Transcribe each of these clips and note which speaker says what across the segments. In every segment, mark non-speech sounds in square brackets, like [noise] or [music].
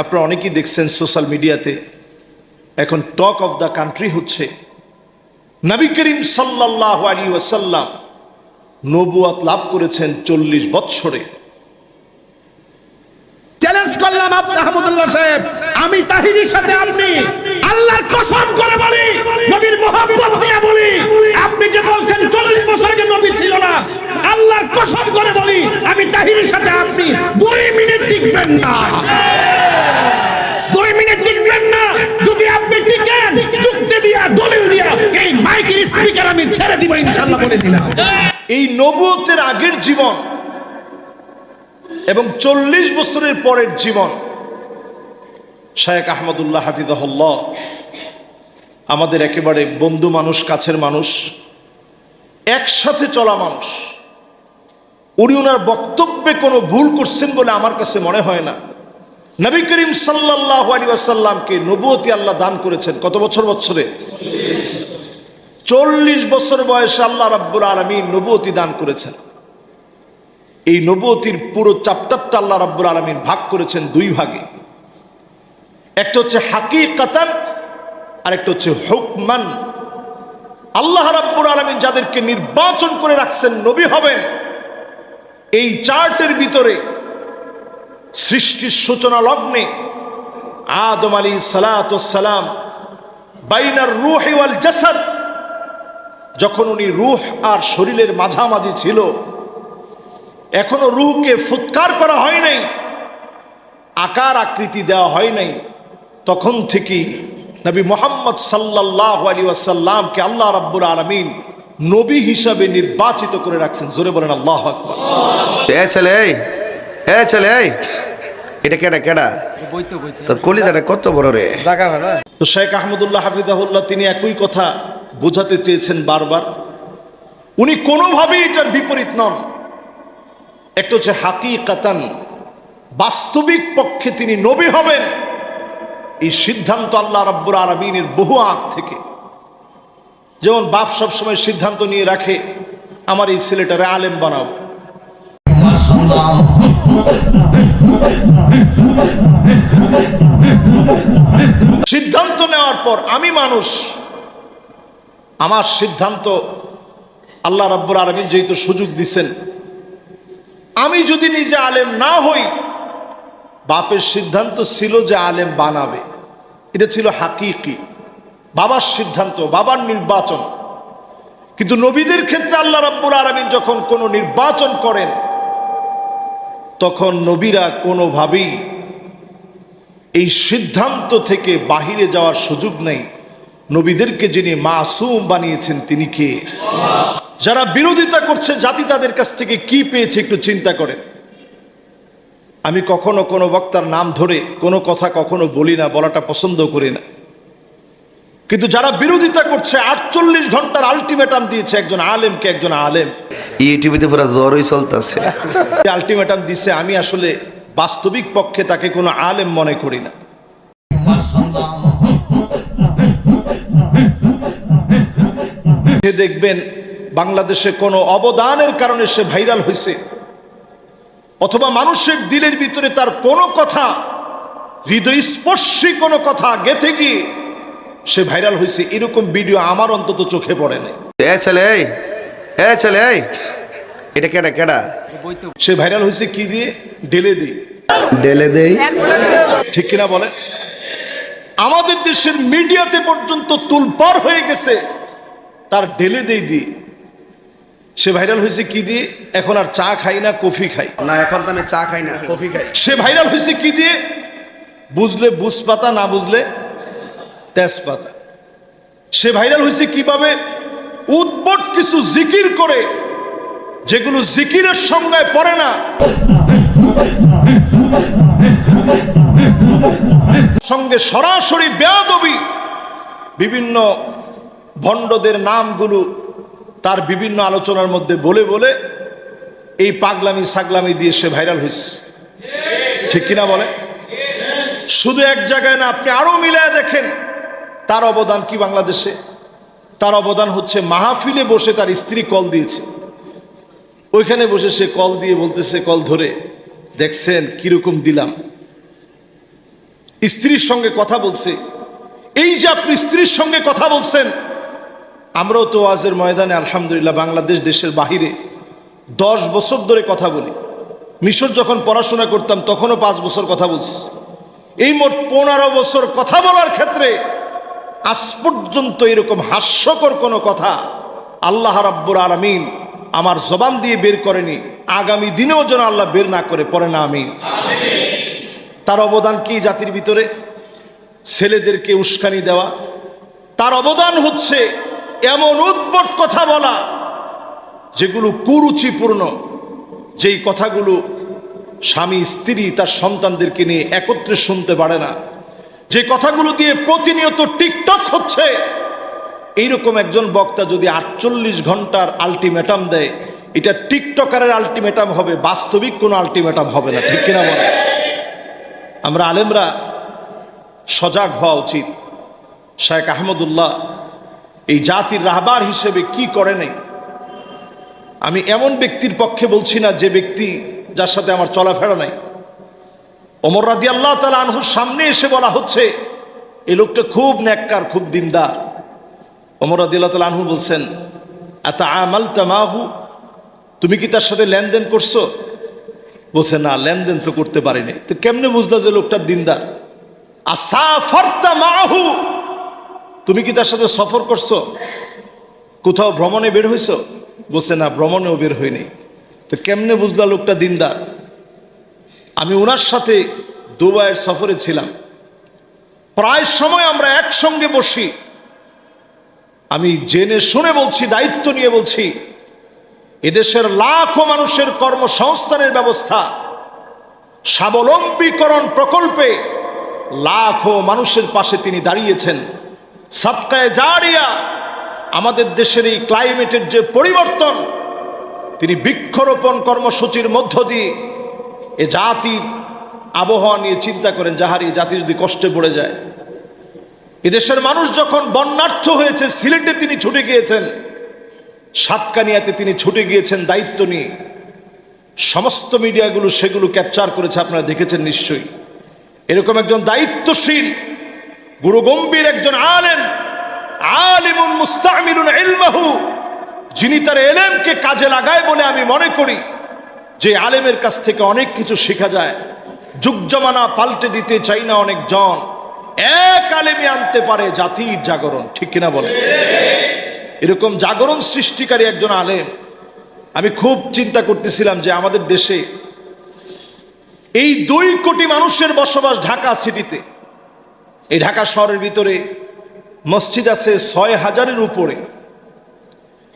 Speaker 1: আপনারা অনেকেই দেখছেন সোশ্যাল মিডিয়াতে এখন টক অফ দ্য কান্ট্রি হচ্ছে, নবী করিম সাল্লাহ আলী ওয়াসাল্লাম নবুয়াত লাভ করেছেন চল্লিশ বৎসরে।
Speaker 2: চ্যালেঞ্জ করলাম আহমদুল্লাহ সাহেব। আমি তাহিরির সাথে আপনি আল্লাহর কসম করে বলি, নবীর মোহাম্মত দিয়ে বলি, আপনি যে বলছেন চল্লিশ বছর আগে নবী ছিল না, আল্লাহর কসম করে বলি, আমি তাহিরির সাথে আপনি দুই মিনিট টিকবেন না দুই মিনিট টিকবেন না যদি আপনি টিকেন যুক্তি দিয়া দলিল দিয়া এই মাইকের স্পিকার আমি ইনশাআল্লাহ বলে দিলাম
Speaker 1: এই নবুয়তের আগের জীবন এবং চল্লিশ বছরের পরের জীবন শায়েক আহমদুল্লাহ আমাদের একেবারে বন্ধু মানুষ, কাছের মানুষ, একসাথে চলা মানুষ। উনি ওনার বক্তব্যে কোনো ভুল করছেন বলে আমার কাছে মনে হয় না। নবী করিম সাল্লাহ আলী আসাল্লামকে নবুয়তি আল্লাহ দান করেছেন কত বছর বছরে? চল্লিশ বছর বয়সে আল্লাহ রাব্বুল আলমী নবতী দান করেছেন। এই নবুয়তির পুরো চাপ্টারটা আল্লাহ রাব্বুল আলমিন ভাগ করেছেন দুই ভাগে। একটা হচ্ছে হাকি কাতান আর একটা হচ্ছে হুকমান। আল্লাহ রাব্বুল আলমিন যাদেরকে নির্বাচন করে রাখছেন নবী হবেন, এই চার্টের ভিতরে সৃষ্টির সূচনা লগ্নে আদম আলী সালাম বাইনার রুহ ওয়াল জাসাদ যখন উনি রুহ আর শরীরের মাঝামাঝি ছিল এখনও রুহকে ফুৎকার করা হয় নাই আকার আকৃতি দেওয়া হয় নাই তখন থেকেই নবী মোহাম্মদ সাল্লাহ আলী ওয়াসাল্লামকে আল্লাহ রাব্বুল আলমিন নবী হিসাবে নির্বাচিত করে রাখছেন। জোরে বলেন আল্লাহ
Speaker 3: ছেলে এই এ ছেলে এটা কেডা কেডা? তোর কলিজাটা কত বড় রে?
Speaker 1: তো শেখ আহমদুল্লাহ হাফিজাহুল্লাহ তিনি একই কথা বোঝাতে চেয়েছেন বারবার। উনি কোনোভাবেই এটার বিপরীত নন। একটা হচ্ছে হাকি কাতান বাস্তবিক পক্ষে তিনি নবী হবেন। এই সিদ্ধান্ত আল্লাহ রাব্বুর আলমিনের বহু আগ থেকে। যেমন বাপ সবসময় সিদ্ধান্ত নিয়ে রাখে, আমার এই ছেলেটারে আলেম বানাবো সিদ্ধান্ত নেওয়ার পর আমি মানুষ আমার সিদ্ধান্ত আল্লাহ রাব্বুর আলমিন যেহেতু সুযোগ দিছেন, আমি যদি নিজে আলেম না হই, বাপের সিদ্ধান্ত ছিল যে আলেম বানাবে। এটা ছিল হাকিকি, বাবার সিদ্ধান্ত, বাবার নির্বাচন। কিন্তু নবীদের ক্ষেত্রে আল্লাহ রাব্বুর আলমিন যখন কোনো নির্বাচন করেন, তখন নবীরা কোনোভাবেই এই সিদ্ধান্ত থেকে বাহিরে যাওয়ার সুযোগ নেই। নবীদেরকে যিনি মাসুম বানিয়েছেন তিনি কে? যারা বিরোধিতা করছে জাতি তাদের কাছ থেকে কি পেয়েছে একটু চিন্তা করেন। আমি কখনো কোনো বক্তার নাম ধরে কোনো কথা কখনো বলি না বলাটা পছন্দ করি না। কিন্তু যারা বিরোধিতা করছে আটচল্লিশ ঘণ্টার আলটিমেটাম দিয়েছে একজন আলেমকে একজন আলেম।
Speaker 3: ইউটিউবে পুরো জ্বরই চলতেছে। [laughs]
Speaker 1: আলটিমেটাম দিছে আমি আসলে বাস্তবিক পক্ষে তাকে কোনো আলেম মনে করি না। সে দেখবেন বাংলাদেশে কোনো অবদানের কারণে সে ভাইরাল হয়েছে অথবা মানুষের দিলের ভিতরে তার কোনো কথা হৃদয়স্পর্শী কোনো কথা গেথে গিয়ে সে ভাইরাল হয়েছে এরকম ভিডিও আমার অন্তত চোখে পড়ে নাই।
Speaker 3: এ ছেলে এ ছেলে এটা কেডা কেডা?
Speaker 1: সে ভাইরাল হয়েছে কি দিয়ে? ঢেলে দিয়ে।
Speaker 3: ডেলে দেই।
Speaker 1: ঠিক কিনা বলে? আমাদের দেশের মিডিয়াতে পর্যন্ত তুলপার হয়ে গেছে। তার ঢেলে দেই দিয়ে সে ভাইরাল হয়েছে কি দিয়ে? এখন আর চা খাই না কফি খাই।
Speaker 3: না এখন তো আমি চা খাই না কফি খাই।
Speaker 1: সে ভাইরাল হয়েছে কি দিয়ে? বুঝলে বুঝপাতা না বুঝলে তেজপাতা। সে ভাইরাল হয়েছে কীভাবে? উদ্ভট কিছু জিকির করে যেগুলো জিকিরের সংজ্ঞায় পড়ে না। সঙ্গে সরাসরি বেয়াদবি বিভিন্ন ভণ্ডদের নামগুলো তার বিভিন্ন আলোচনার মধ্যে বলে বলে এই পাগলামি সাগলামি দিয়ে সে ভাইরাল হয়েছে। ঠিক কিনা বলে শুধু এক জায়গায় না, আপনি আরও মিলায় দেখেন, তার অবদান কি বাংলাদেশে? তার অবদান হচ্ছে মাহফিলে বসে তার স্ত্রী কল দিয়েছে। ওইখানে বসে সে কল দিয়ে বলতেছে, কল ধরে দেখছেন কীরকম দিলাম। স্ত্রীর সঙ্গে কথা বলছে। এই যে আপনি স্ত্রীর সঙ্গে কথা বলছেন আমরাও তো ওয়াজের ময়দানে, আলহামদুলিল্লাহ, বাংলাদেশ দেশের বাহিরে দশ বছর ধরে কথা বলি। মিশর যখন পড়াশোনা করতাম, তখনও পাঁচ বছর কথা বলছি। এই মোট পনেরো বছর কথা বলার ক্ষেত্রে আজ পর্যন্ত এরকম হাস্যকর কোনো কথা আল্লাহ রাব্বুর আলমিন আমার জবান দিয়ে বের করেনি। আগামী দিনেও যেন আল্লাহ বের না করে পরে না, আমিন। তার অবদান কি জাতির ভিতরে? ছেলেদেরকে উস্কানি দেওয়া। তার অবদান হচ্ছে এমন উদ্ভট কথা বলা যেগুলো কুরুচিপূর্ণ। যেই কথাগুলো স্বামী, স্ত্রী তার সন্তানদেরকে নিয়ে একত্রে শুনতে পারে না। যে কথাগুলো দিয়ে প্রতিনিয়ত টিকটক হচ্ছে। এইরকম একজন বক্তা যদি আটচল্লিশ ঘণ্টার আলটিমেটাম দেয়, এটা টিকটকারের আলটিমেটাম হবে, বাস্তবিক কোনো আলটিমেটাম হবে না, ঠিক কিনা বলে? আমরা আলেমরা সজাগ হওয়া উচিত। শেখ আহমদুল্লাহ এই জাতির রাহবার হিসেবে কি করে নেই? আমি এমন ব্যক্তির পক্ষে বলছি না যে ব্যক্তি যার সাথে আমার চলাফেরা নাই। ওমর রাদি আল্লাহ তালা আনহুর সামনে এসে বলা হচ্ছে এই লোকটা খুব ন্যাক্কার, খুব দিনদার। ওমর রাদি আল্লাহ তালা আনহু বলছেন এত আমাল তামাহু তুমি কি তার সাথে লেনদেন করছ? বলছে, না, লেনদেন তো করতে পারিনি। তো কেমনে বুঝলো যে লোকটা দিনদার? আসাফারতা মাহু? তুমি কি তার সাথে সফর করছ? কোথাও ভ্রমণে বের হইছো? বলছে, না, ভ্রমণেও বের হইনি। তো কেমনে বুঝলা লোকটা দিনদার? আমি ওনার সাথে দুবাইয়ের সফরে ছিলাম। প্রায় সময় আমরা একসঙ্গে বসি। আমি জেনে শুনে বলছি, দায়িত্ব নিয়ে বলছি, এদেশের লাখো মানুষের কর্মসংস্থানের ব্যবস্থা, স্বাবলম্বীকরণ প্রকল্পে লাখো মানুষের পাশে তিনি দাঁড়িয়েছেন। সাতকায় জারিয়া আমাদের দেশের এই ক্লাইমেটের যে পরিবর্তন, তিনি বৃক্ষরোপণ কর্মসূচির মধ্য দিয়ে এ জাতির আবহাওয়া নিয়ে চিন্তা করেন, যাহার এই জাতি যদি কষ্টে পড়ে যায়। এদেশের মানুষ যখন বন্যার্থ হয়েছে, সিলেটে তিনি ছুটে গিয়েছেন, সাতকানিয়াতে তিনি ছুটে গিয়েছেন দায়িত্ব নিয়ে। সমস্ত মিডিয়াগুলো সেগুলো ক্যাপচার করেছে, আপনারা দেখেছেন নিশ্চয়ই। এরকম একজন দায়িত্বশীল গুরুগম্ভীর একজন আলেম, আলিমুন মুস্তামিলুন ইলমাহু, যিনি তার এলেমকে কাজে লাগায় বলে আমি মনে করি, যে আলেমের কাছ থেকে অনেক কিছু শেখা যায়। যুগ জমানা পাল্টে দিতে চাই না অনেকজন। এক আলেমে আনতে পারে জাতির জাগরণ, ঠিক কিনা বলে? এরকম জাগরণ সৃষ্টিকারী একজন আলেম। আমি খুব চিন্তা করতেছিলাম যে আমাদের দেশে এই দুই কোটি মানুষের বসবাস ঢাকা সিটিতে এই ঢাকা শহরের ভিতরে মসজিদ আছে ছয় হাজারের উপরে।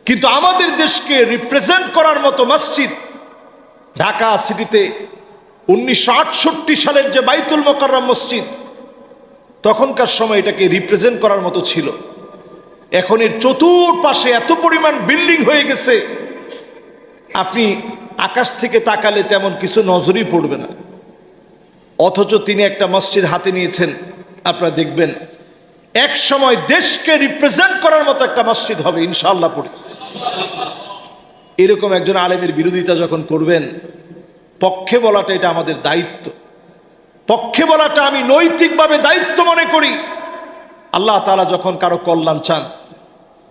Speaker 1: কিন্তু আমাদের দেশকে রিপ্রেজেন্ট করার মতো মসজিদ ঢাকা সিটিতে উনিশশো আটষট্টি সালের যে বাইতুল মোকাররম মসজিদ, তখনকার সময় এটাকে রিপ্রেজেন্ট করার মতো ছিল। এখন এর চতুর্পাশে এত পরিমাণ বিল্ডিং হয়ে গেছে, আপনি আকাশ থেকে তাকালে তেমন কিছু নজরই পড়বে না। অথচ তিনি একটা মসজিদ হাতে নিয়েছেন আপনারা দেখবেন, এক সময় দেশকে রিপ্রেজেন্ট করার মতো একটা মসজিদ হবে ইনশাল্লাহ পড়ে। এরকম একজন আলেমের বিরোধিতা যখন করবেন, পক্ষে বলাটা এটা আমাদের দায়িত্ব। পক্ষে বলাটা আমি নৈতিকভাবে দায়িত্ব মনে করি। আল্লাহ তালা যখন কারও কল্যাণ চান,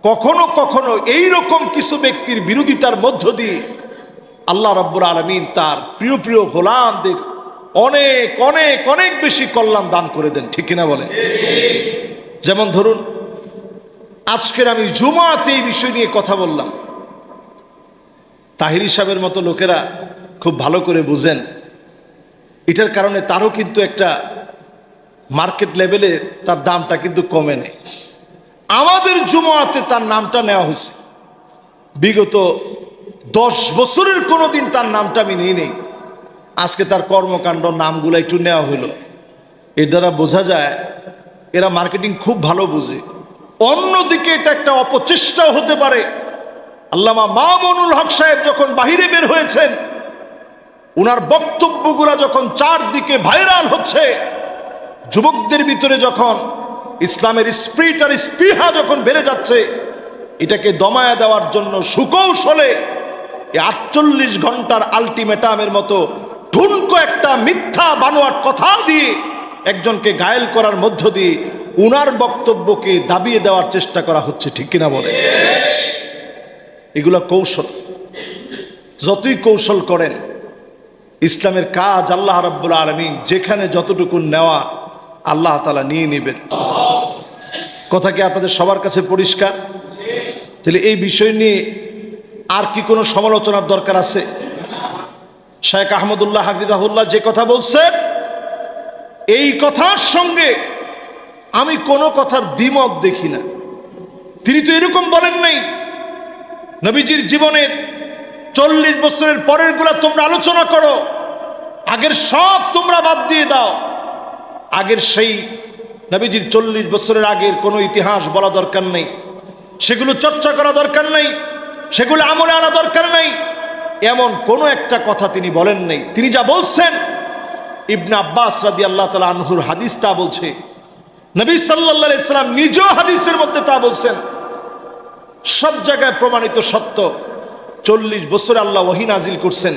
Speaker 1: কখনো কখনো এই রকম কিছু ব্যক্তির বিরোধিতার মধ্য দিয়ে আল্লাহ রব্বুর আলমিন তার প্রিয় প্রিয় গোলামদের অনেক অনেক অনেক বেশি কল্যাণ দান করে দেন, ঠিক কিনা বলে? যেমন ধরুন, আজকের আমি জুমাতে এই বিষয় নিয়ে কথা বললাম। তাহির সাহেবের মতো লোকেরা খুব ভালো করে বুঝেন। এটার কারণে তারও কিন্তু একটা মার্কেট লেভেলে তার দামটা কিন্তু কমে নেই। আমাদের জুমাতে তার নামটা নেওয়া হয়েছে। বিগত দশ বছরের কোনো দিন তার নামটা আমি নিয়ে নেই। আজকে তার কর্মকাণ্ড নামগুলো একটু নেওয়া হলো এর দ্বারা বোঝা যায়, এরা মার্কেটিং খুব ভালো বুঝে। অন্যদিকে এটা একটা অপচেষ্টাও হতে পারে। আল্লামা মামুনুল হক সাহেব যখন বাহিরে বের হয়েছেন, উনার বক্তব্যগুলা যখন চারদিকে ভাইরাল হচ্ছে, যুবকদের ভিতরে যখন ইসলামের স্প্রিট আর স্পৃহা যখন বেড়ে যাচ্ছে, এটাকে দমায়া দেওয়ার জন্য সুকৌশলে আটচল্লিশ ঘণ্টার আলটিমেটামের মতো ঠুনকো একটা মিথ্যা বানোয়ার কথা দিয়ে একজনকে গায়েল করার মধ্য দিয়ে উনার বক্তব্যকে দাবিয়ে দেওয়ার চেষ্টা করা হচ্ছে, ঠিক কিনা বলে? এগুলো কৌশল। যতই কৌশল করেন, ইসলামের কাজ আল্লাহ রাব্বুল আলমিন যেখানে যতটুকু নেওয়া আল্লাহ তালা নিয়ে নেবেন। কথা কি আপনাদের সবার কাছে পরিষ্কার? তাহলে এই বিষয় নিয়ে আর কি কোনো সমালোচনার দরকার আছে? শেখ আহমদুল্লাহ হাফিজাহুল্লাহ যে কথা বলছে, এই কথার সঙ্গে আমি কোনো কথার দ্বিমত দেখি না। তিনি তো এরকম বলেন নাই, নবীজির জীবনের চল্লিশ বছরের পরেরগুলা তোমরা আলোচনা করো, আগের সব তোমরা বাদ দিয়ে দাও। আগের সেই নবীজির চল্লিশ বছরের আগের কোনো ইতিহাস বলা দরকার নেই, সেগুলো চর্চা করা দরকার নেই, সেগুলো আমলে আনা দরকার নেই এমন কোনো একটা কথা তিনি বলেন নেই। তিনি যা বলছেন, ইবনে আব্বাস রাদি আল্লাহ তালা আনহুর হাদিস তা বলছে। নবী সাল্লাহ ইসলাম নিজেও হাদিসের মধ্যে তা বলছেন। সব জায়গায় প্রমাণিত সত্য, চল্লিশ বছর আল্লাহ ওহিন নাজিল করছেন।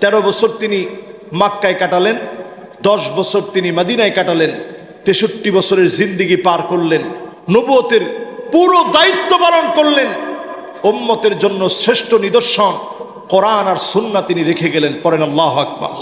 Speaker 1: ১৩ বছর তিনি মাক্কায় কাটালেন, দশ বছর তিনি মাদিনায় কাটালেন, তেষট্টি বছরের জিন্দিগি পার করলেন, নবুয়তের পুরো দায়িত্ব পালন করলেন ওম্মতের জন্য শ্রেষ্ঠ নিদর্শন। কোরআন আর সুন্না তিনি রেখে গেলেন পরেন আল্লাহ আকবার।